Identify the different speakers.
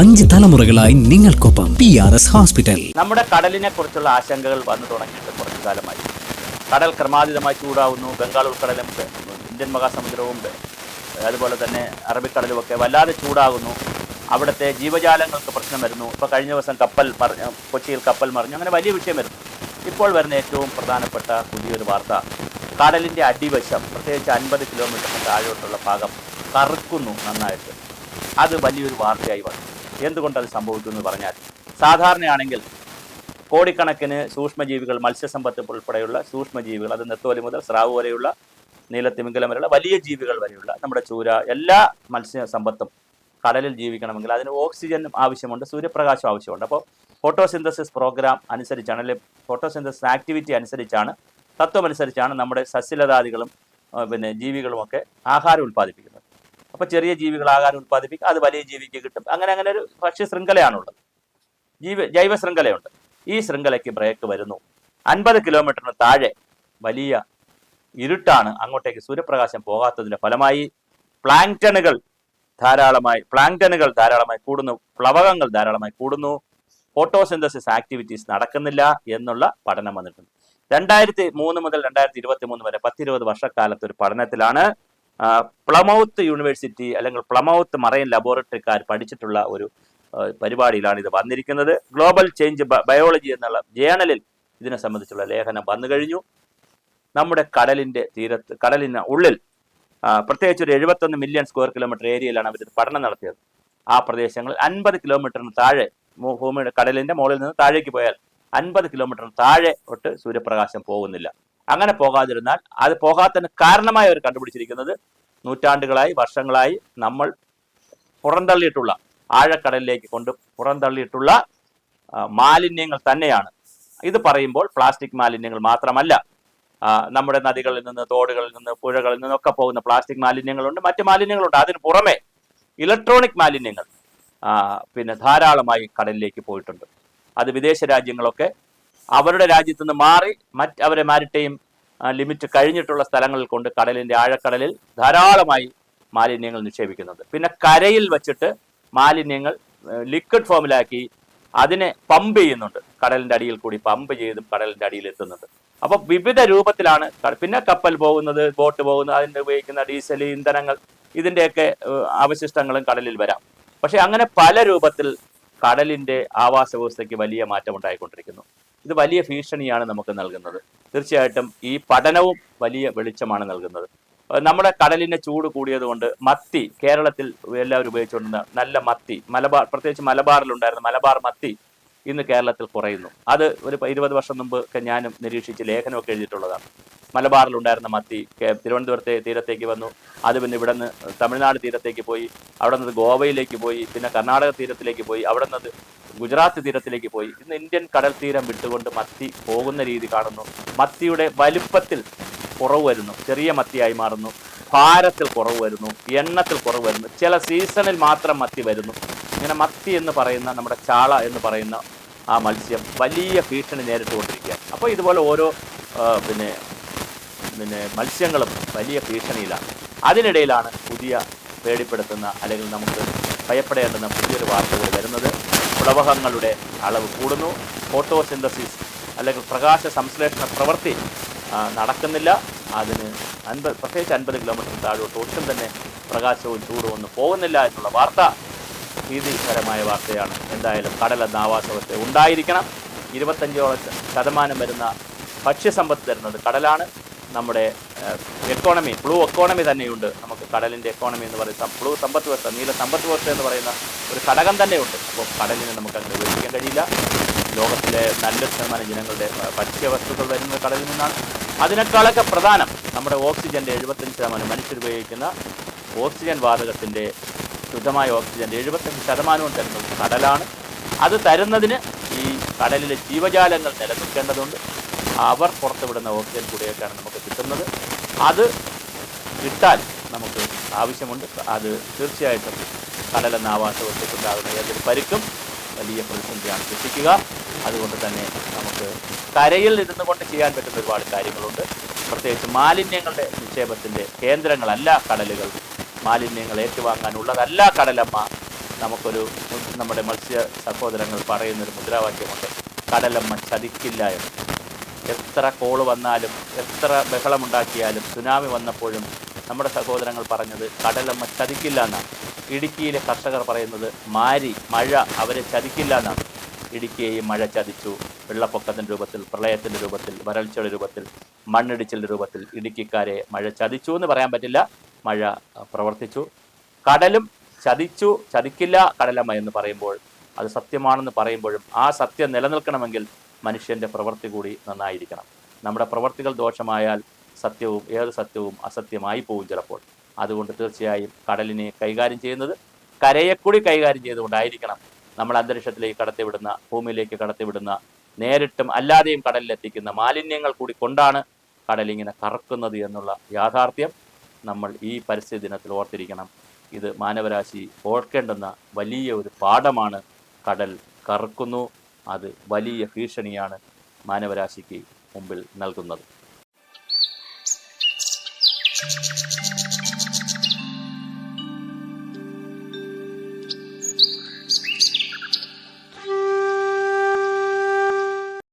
Speaker 1: അഞ്ച് തലമുറകളായി നിങ്ങൾക്കൊപ്പം പി ആർ എസ് ഹോസ്പിറ്റൽ
Speaker 2: നമ്മുടെ കടലിനെ കുറിച്ചുള്ള ആശങ്കകൾ വന്നു തുടങ്ങിയിട്ട് കുറച്ചു കാലമായി. കടൽ ക്രമാതീതമായി ചൂടാവുന്നു. ബംഗാൾ ഉൾക്കടലും ഇന്ത്യൻ മഹാസമുദ്രവും അതുപോലെ തന്നെ അറബിക്കടലുമൊക്കെ വല്ലാതെ ചൂടാകുന്നു. അവിടുത്തെ ജീവജാലങ്ങൾക്ക് പ്രശ്നം വരുന്നു. ഇപ്പോൾ കഴിഞ്ഞ ദിവസം കപ്പൽ മറിഞ്ഞു. കൊച്ചിയിൽ കപ്പൽ മറിഞ്ഞു. അങ്ങനെ വലിയ വിഷയം വരുന്നു. ഇപ്പോൾ വരുന്ന ഏറ്റവും പ്രധാനപ്പെട്ട പുതിയൊരു വാർത്ത. കടലിന്റെ അടിവശം പ്രത്യേകിച്ച് അൻപത് കിലോമീറ്ററിന് താഴോട്ടുള്ള ഭാഗം കറുക്കുന്നു നന്നായിട്ട്. അത് വലിയൊരു വാർത്തയായി വന്നു. എന്തുകൊണ്ടത് സംഭവിക്കുന്നു എന്ന് പറഞ്ഞാൽ സാധാരണയാണെങ്കിൽ കോടിക്കണക്കിന് സൂക്ഷ്മജീവികൾ മത്സ്യസമ്പത്ത് ഉൾപ്പെടെയുള്ള സൂക്ഷ്മജീവികൾ അത് നെത്തോലി മുതൽ സ്രാവ് വരെയുള്ള നീലത്തിമിംഗലം വരെയുള്ള വലിയ ജീവികൾ വരെയുള്ള നമ്മുടെ ചൂര എല്ലാ മത്സ്യസമ്പത്തും കടലിൽ ജീവിക്കണമെങ്കിൽ അതിന് ഓക്സിജനും ആവശ്യമുണ്ട് സൂര്യപ്രകാശം ആവശ്യമുണ്ട്. അപ്പോൾ ഫോട്ടോസിന്തസിസ് പ്രോഗ്രാം അനുസരിച്ചാണ് അല്ലെങ്കിൽ ഫോട്ടോസിന്തസിസ് ആക്ടിവിറ്റി അനുസരിച്ചാണ് തത്വമനുസരിച്ചാണ് നമ്മുടെ സസ്യലതാദികളും പിന്നെ ജീവികളും ഒക്കെ ആഹാരം ഉൽപ്പാദിപ്പിക്കുന്നത്. അപ്പോൾ ചെറിയ ജീവികൾ ആഹാരം ഉൽപ്പാദിപ്പിക്കും അത് വലിയ ജീവിക്ക് കിട്ടും. അങ്ങനെ അങ്ങനെ ഒരു ഭക്ഷ്യ ശൃംഖലയാണുള്ളത്. ജീവ ജൈവ ശൃംഖലയുണ്ട്. ഈ ശൃംഖലയ്ക്ക് ബ്രേക്ക് വരുന്നു. അൻപത് കിലോമീറ്ററിന് താഴെ വലിയ ഇരുട്ടാണ് അങ്ങോട്ടേക്ക് സൂര്യപ്രകാശം പോകാത്തതിന്റെ ഫലമായി പ്ലാങ്ടണുകൾ ധാരാളമായി പ്ലാങ്ടണുകൾ ധാരാളമായി കൂടുന്നു പ്ലവകങ്ങൾ ധാരാളമായി കൂടുന്നു. ഫോട്ടോസിന്തസിസ് ആക്ടിവിറ്റീസ് നടക്കുന്നില്ല എന്നുള്ള പഠനം വന്നിട്ടുണ്ട്. രണ്ടായിരത്തി മൂന്ന് മുതൽ രണ്ടായിരത്തി ഇരുപത്തി മൂന്ന് വരെ പത്തിരുപത് വർഷക്കാലത്ത് ഒരു പഠനത്തിലാണ് പ്ലമൌത്ത് യൂണിവേഴ്സിറ്റി അല്ലെങ്കിൽ പ്ലമൗത്ത് മറൈൻ ലബോറട്ടറിക്കാർ പഠിച്ചിട്ടുള്ള ഒരു പരിപാടിയിലാണ് ഇത് വന്നിരിക്കുന്നത്. ഗ്ലോബൽ ചേഞ്ച് ബയോളജി എന്നുള്ള ജേണലിൽ ഇതിനെ സംബന്ധിച്ചുള്ള ലേഖനം വന്നു കഴിഞ്ഞു. നമ്മുടെ കടലിന്റെ തീരത്ത് കടലിന് ഉള്ളിൽ പ്രത്യേകിച്ച് ഒരു എഴുപത്തൊന്ന് മില്യൺ സ്ക്വയർ കിലോമീറ്റർ ഏരിയയിലാണ് അവർ പഠനം നടത്തിയത്. ആ പ്രദേശങ്ങളിൽ അൻപത് കിലോമീറ്ററിന് താഴെ ഭൂമിയുടെ കടലിന്റെ മുകളിൽ നിന്ന് താഴേക്ക് പോയാൽ അൻപത് കിലോമീറ്റർ താഴെ തൊട്ട് സൂര്യപ്രകാശം പോകുന്നില്ല. അങ്ങനെ പോകാതിരുന്നാൽ അത് പോകാത്തതിന് കാരണമായി അവർ കണ്ടുപിടിച്ചിരിക്കുന്നത് നൂറ്റാണ്ടുകളായി വർഷങ്ങളായി നമ്മൾ പുറന്തള്ളിയിട്ടുള്ള ആഴക്കടലിലേക്ക് കൊണ്ട് പുറന്തള്ളിയിട്ടുള്ള മാലിന്യങ്ങൾ തന്നെയാണ്. ഇത് പറയുമ്പോൾ പ്ലാസ്റ്റിക് മാലിന്യങ്ങൾ മാത്രമല്ല നമ്മുടെ നദികളിൽ നിന്ന് തോടുകളിൽ നിന്ന് പുഴകളിൽ നിന്നൊക്കെ പോകുന്ന പ്ലാസ്റ്റിക് മാലിന്യങ്ങളുണ്ട്. മറ്റ് മാലിന്യങ്ങളുണ്ട്. അതിന് പുറമെ ഇലക്ട്രോണിക് മാലിന്യങ്ങൾ പിന്നെ ധാരാളമായി കടലിലേക്ക് പോയിട്ടുണ്ട്. അത് വിദേശ രാജ്യങ്ങളൊക്കെ അവരുടെ രാജ്യത്തു നിന്ന് മാറി മറ്റ് അവരെ മാരിടൈം ലിമിറ്റ് കഴിഞ്ഞിട്ടുള്ള സ്ഥലങ്ങളിൽ കൊണ്ട് കടലിന്റെ ആഴക്കടലിൽ ധാരാളമായി മാലിന്യങ്ങൾ നിക്ഷേപിക്കുന്നത് പിന്നെ കരയിൽ വച്ചിട്ട് മാലിന്യങ്ങൾ ലിക്വിഡ് ഫോമിലാക്കി അതിനെ പമ്പ് ചെയ്യുന്നുണ്ട്. കടലിന്റെ അടിയിൽ കൂടി പമ്പ് ചെയ്ത് കടലിന്റെ അടിയിൽ എത്തുന്നുണ്ട്. അപ്പോൾ വിവിധ രൂപത്തിലാണ് പിന്നെ കപ്പൽ പോകുന്നത് ബോട്ട് പോകുന്നത് അതിന്റെ ഉപയോഗിക്കുന്ന ഡീസൽ ഇന്ധനങ്ങൾ ഇതിന്റെയൊക്കെ അവശിഷ്ടങ്ങളും കടലിൽ വരാം. പക്ഷെ അങ്ങനെ പല രൂപത്തിൽ കടലിന്റെ ആവാസ വ്യവസ്ഥയ്ക്ക് വലിയ മാറ്റം ഉണ്ടായിക്കൊണ്ടിരിക്കുന്നു ഇത് വലിയ ഭീഷണിയാണ് നമുക്ക് നൽകുന്നത്. തീർച്ചയായിട്ടും ഈ പഠനവും വലിയ വെളിച്ചമാണ് നൽകുന്നത്. നമ്മുടെ കടലിന്റെ ചൂട് കൂടിയതുകൊണ്ട് മത്തി കേരളത്തിൽ എല്ലാവരും ഉപയോഗിച്ചുകൊണ്ടിരുന്ന നല്ല മത്തി മലബാർ പ്രത്യേകിച്ച് മലബാറിലുണ്ടായിരുന്ന മലബാർ മത്തി ഇന്ന് കേരളത്തിൽ കുറയുന്നു. അത് ഒരു ഇരുപത് വർഷം മുമ്പ് ഞാനും നിരീക്ഷിച്ച് ലേഖനമൊക്കെ എഴുതിയിട്ടുള്ളതാണ്. മലബാറിലുണ്ടായിരുന്ന മത്തി തിരുവനന്തപുരത്തെ തീരത്തേക്ക് വന്നു. അത് പിന്നെ ഇവിടെ നിന്ന് തമിഴ്നാട് തീരത്തേക്ക് പോയി അവിടെ നിന്ന് ഗോവയിലേക്ക് പോയി പിന്നെ കർണാടക തീരത്തിലേക്ക് പോയി അവിടെ നിന്ന് ഗുജറാത്ത് തീരത്തിലേക്ക് പോയി. ഇന്ന് ഇന്ത്യൻ കടൽ തീരം വിട്ടുകൊണ്ട് മത്തി പോകുന്ന രീതി കാണുന്നു. മത്തിയുടെ വലിപ്പത്തിൽ കുറവ് വരുന്നു. ചെറിയ മത്തിയായി മാറുന്നു. ഭാരത്തിൽ കുറവ് വരുന്നു. എണ്ണത്തിൽ കുറവ് വരുന്നു. ചില സീസണിൽ മാത്രം മത്തി വരുന്നു. ഇങ്ങനെ മത്തി എന്ന് പറയുന്ന നമ്മുടെ ചാള എന്ന് പറയുന്ന ആ മത്സ്യം വലിയ ഭീഷണി നേരിട്ടുകൊണ്ടിരിക്കുകയാണ്. അപ്പോൾ ഇതുപോലെ ഓരോ പിന്നെ പിന്നെ മത്സ്യങ്ങളും വലിയ ഭീഷണിയിലാണ്. അതിനിടയിലാണ് പുതിയ പേടിപ്പെടുത്തുന്ന അല്ലെങ്കിൽ നമുക്ക് ഭയപ്പെടേണ്ടുന്ന പുതിയൊരു വാർത്തകൾ വരുന്നത്. പ്ലവകങ്ങളുടെ അളവ് കൂടുന്നു. ഫോട്ടോസിന്തസിസ് അല്ലെങ്കിൽ പ്രകാശ സംശ്ലേഷണ പ്രവൃത്തി നടക്കുന്നില്ല. അതിന് അൻപത് പ്രത്യേകിച്ച് അൻപത് കിലോമീറ്റർ താഴോട്ട് ഒട്ടും തന്നെ പ്രകാശവും ചൂടും ഒന്നും പോകുന്നില്ല എന്നുള്ള വാർത്ത. ഭീതികരമായ വാർത്തയാണ്. എന്തായാലും കടലെന്ന ആവാസവസ്ഥ ഉണ്ടായിരിക്കണം. ഇരുപത്തഞ്ചോളം ശതമാനം വരുന്ന ഭക്ഷ്യസമ്പത്ത് തരുന്നത് കടലാണ്. നമ്മുടെ എക്കോണമി ബ്ലൂ എക്കോണമി തന്നെയുണ്ട്. നമുക്ക് കടലിന്റെ എക്കോണമി എന്ന് പറയുന്ന ബ്ലൂ സമ്പത്ത് വ്യവസ്ഥ നീല സമ്പത്ത് വ്യവസ്ഥ എന്ന് പറയുന്ന ഒരു ഘടകം തന്നെയുണ്ട്. അപ്പോൾ കടലിനെ നമുക്ക് അങ്ങനെ ഉപയോഗിക്കാൻ കഴിയില്ല. ലോകത്തിലെ നല്ല ശതമാനം ജനങ്ങളുടെ ഭക്ഷ്യവസ്തുക്കൾ വരുന്ന കടലിൽ നിന്നാണ്. അതിനേക്കാളൊക്കെ പ്രധാനം നമ്മുടെ ഓക്സിജന്റെ എഴുപത്തഞ്ച് ശതമാനം മനുഷ്യർ ഉപയോഗിക്കുന്ന ഓക്സിജൻ വാതകത്തിന്റെ ശുദ്ധമായ ഓക്സിജന്റെ എഴുപത്തഞ്ച് ശതമാനവും തരുന്നത് കടലാണ്. അത് തരുന്നതിന് ഈ കടലിലെ ജീവജാലങ്ങൾ നിലനിൽക്കേണ്ടതുണ്ട്. അവർ പുറത്തുവിടുന്ന ഓക്സിജൻ കൂടിയൊക്കെയാണ് നമുക്ക് കിട്ടുന്നത്. അത് കിട്ടാൻ നമുക്ക് ആവശ്യമുണ്ട്. അത് തീർച്ചയായിട്ടും കടലെന്ന ആവാസ വസ്തുക്കുണ്ടാകുന്ന ഏതൊരു പരിക്കും വലിയ പ്രതിസന്ധിയാണ് സൃഷ്ടിക്കുക. അതുകൊണ്ട് തന്നെ നമുക്ക് കരയിൽ ഇരുന്നു കൊണ്ട് ചെയ്യാൻ പറ്റുന്ന ഒരുപാട് കാര്യങ്ങളുണ്ട്. പ്രത്യേകിച്ച് മാലിന്യങ്ങളുടെ നിക്ഷേപത്തിന്റെ കേന്ദ്രങ്ങളല്ല കടലുകൾ. മാലിന്യങ്ങൾ ഏറ്റുവാങ്ങാനുള്ളതല്ല കടലമ്മ. നമുക്കൊരു നമ്മുടെ മത്സ്യ സഹോദരങ്ങൾ പറയുന്നൊരു മുദ്രാവാക്യമുണ്ട്. കടലമ്മ ചതിക്കില്ല എന്ന്. എത്ര കോൾ വന്നാലും എത്ര ബഹളമുണ്ടാക്കിയാലും സുനാമി വന്നപ്പോഴും നമ്മുടെ സഹോദരങ്ങൾ പറഞ്ഞത് കടലമ്മ ചതിക്കില്ല എന്നാണ് ഇടുക്കിയിലെ കർഷകർ പറയുന്നത് മാരി മഴ അവരെ ചതിക്കില്ല എന്നാണ് ഇടുക്കിയെയും മഴ ചതിച്ചു. വെള്ളപ്പൊക്കത്തിന്റെ രൂപത്തിൽ പ്രളയത്തിന്റെ രൂപത്തിൽ വരൾച്ചയുടെ രൂപത്തിൽ മണ്ണിടിച്ചിലിന്റെ രൂപത്തിൽ ഇടുക്കിക്കാരെ മഴ ചതിച്ചു എന്ന് പറയാൻ പറ്റില്ല. മഴ പ്രവർത്തിച്ചു. കടലും ചതിച്ചു ചതിക്കില്ല കടലമ്മ എന്ന് പറയുമ്പോൾ അത് സത്യമാണെന്ന് പറയുമ്പോഴും ആ സത്യം നിലനിൽക്കണമെങ്കിൽ മനുഷ്യന്റെ പ്രവൃത്തി കൂടി നന്നായിരിക്കണം. നമ്മുടെ പ്രവൃത്തികൾ ദോഷമായാൽ സത്യവും ഏത് സത്യവും അസത്യമായി പോകും ചിലപ്പോൾ. അതുകൊണ്ട് തീർച്ചയായും കടലിനെ കൈകാര്യം ചെയ്യുന്നത് കരയെക്കൂടി കൈകാര്യം ചെയ്തുകൊണ്ടായിരിക്കണം. നമ്മൾ അന്തരീക്ഷത്തിലേക്ക് കടത്തിവിടുന്ന ഭൂമിയിലേക്ക് കടത്തിവിടുന്ന നേരിട്ടും അല്ലാതെയും കടലിലെത്തിക്കുന്ന മാലിന്യങ്ങൾ കൂടി കൊണ്ടാണ് കടലിങ്ങനെ കറക്കുന്നത് എന്നുള്ള യാഥാർത്ഥ്യം നമ്മൾ ഈ പരിസ്ഥിതി ദിനത്തിൽ ഓർത്തിരിക്കണം. ഇത് മാനവരാശി ഓർക്കേണ്ടുന്ന വലിയ ഒരു പാഠമാണ് കടൽ കറക്കുന്നു. അത് വലിയ ഭീഷണിയാണ് മാനവരാശിക്ക് മുമ്പിൽ നൽകുന്നത്.